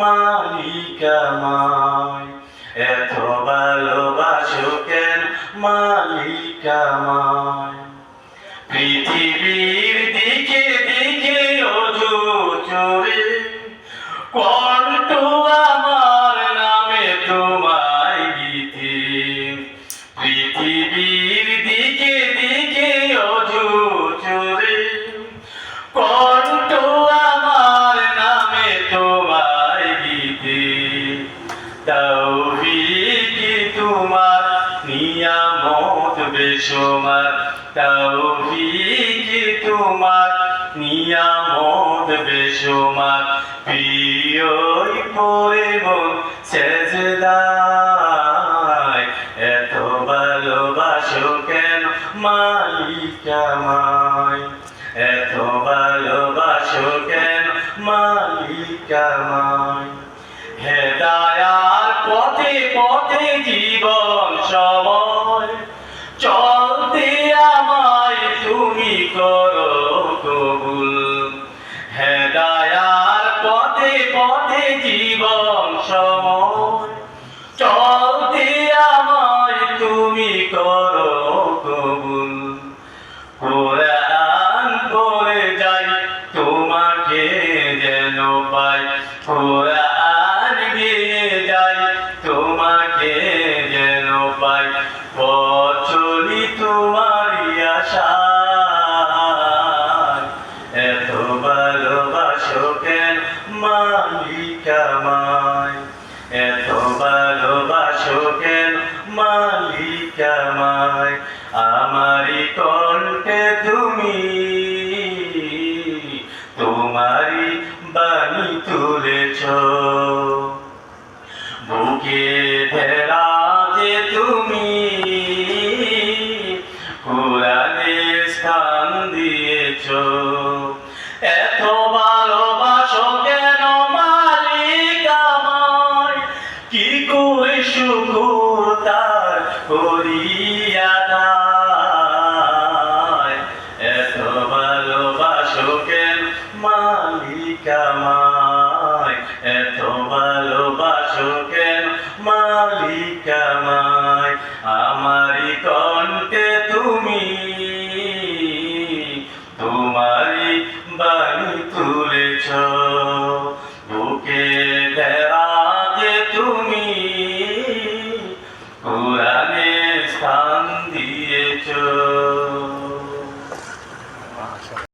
মালিক আমায় এত ভালোবাসো কেন মালিক আমায় পৃথিবীর বেশমার তৌফিকি তোমার নিয়ামত বেশমার প্রিয়ই পরে মন সেজদায় এত ভালোবাসো কেন মালিক আমায়? এত ভালোবাসো কেন মালিক আমায়? হেদায়ার পথে পথে জীবন সময় জীবন সময়। চলতে আমায় তুমি করো কবুল। কোরআন পড়ে যাই, তোমাকে যেন পাই। কোরআন গিয়ে যাই, তোমাকে যেন পাই। বচলি তোমারই মালিক আমায় এত ভালোবাসো কেন মালিক আমায় আমারই কণ্ঠে তুমি, তোমারই বাণী তুলেছ। বুকে ধরা যে তুমি কোরআনে স্থান দিয়েছ। এত তুলেছ।